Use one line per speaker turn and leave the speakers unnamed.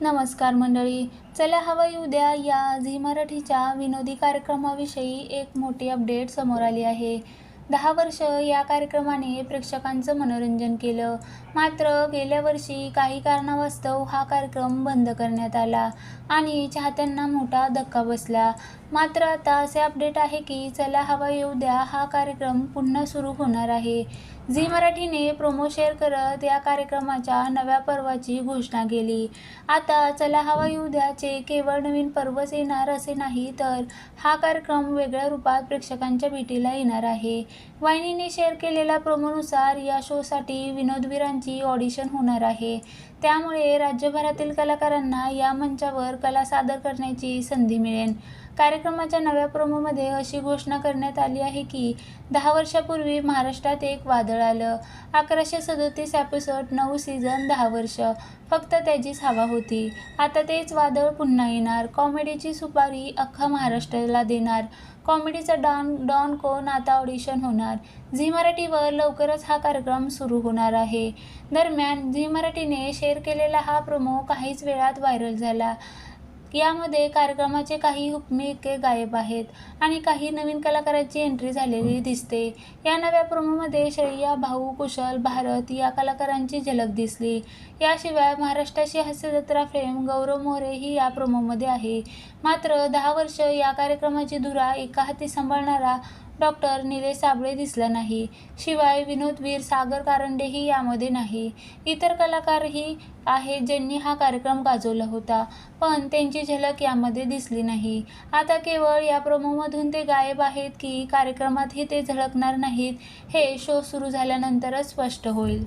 नमस्कार मंडळी. चला हवा येऊ द्या या झी मराठीच्या विनोदी कार्यक्रमाविषयी एक मोठी अपडेट समोर आली आहे. दहा वर्ष या कार्यक्रमाने प्रेक्षकांचं मनोरंजन केलं. मात्र गेल्या वर्षी काही कारणावास्तव हा कार्यक्रम बंद करण्यात आला आणि चाहत्यांना मोठा धक्का बसला. मात्र आता असे अपडेट आहे की चला हवा येऊ द्या हा कार्यक्रम पुन्हा सुरू होणार आहे. झी मराठीने प्रोमो शेअर करत या कार्यक्रमाच्या नव्या पर्वाची घोषणा केली. आता चला हवा येऊ द्याचे केवळ नवीन पर्वच येणार असे नाही तर हा कार्यक्रम वेगळ्या रूपात प्रेक्षकांच्या भेटीला येणार आहे. वाहिनीने शेअर केलेल्या प्रोमोनुसार या शोसाठी विनोदवीरांची ऑडिशन होणार आहे. त्यामुळे राज्यभरातील कलाकारांना या मंचावर कला सादर करण्याची संधी मिळेल. कार्यक्रमाच्या नव्या प्रोमोमध्ये अशी घोषणा करण्यात आली आहे की दहा वर्षापूर्वी महाराष्ट्रात एक वादळ आलं अकराशे सदोतीस एपिसोड नऊ सीझन दहा वर्ष. फक्त त्याचीच हवा होती. आता तेच वादळ पुन्हा येणार. कॉमेडीची सुपारी अख्खा महाराष्ट्राला देणार. कॉमेडीचा डॉन डॉन कोण आता ऑडिशन होणार? झी मराठीवर लवकरच हा कार्यक्रम सुरू होणार आहे. दरम्यान झी मराठीने शेअर केलेला हा प्रोमो काहीच वेळात व्हायरल झाला. यामध्ये कार्यक्रमाचे काही हुकमेके गायब आहेत आणि काही नवीन कलाकारांची एंट्री झालेली दिसते. या नव्या प्रोमोमध्ये श्रेया भाऊ कुशल भारत या कलाकारांची झलक दिसली. याशिवाय महाराष्ट्राची हास्यजत्रा फेम गौरव मोरे ही या प्रोमोमध्ये आहे. मात्र दहा वर्ष या कार्यक्रमाची धुरा एका हाती सांभाळणारा डॉक्टर निलेश साबळे दिसला नाही. शिवाय विनोदवीर सागर कारंडेही यामध्ये नाही. इतर कलाकारही आहेत ज्यांनी हा कार्यक्रम गाजवला होता पण त्यांची झलक यामध्ये दिसली नाही. आता केवळ या प्रोमोमधून ते गायब आहेत की कार्यक्रमातही ते झळकणार नाहीत हे शो सुरू झाल्यानंतरच स्पष्ट होईल.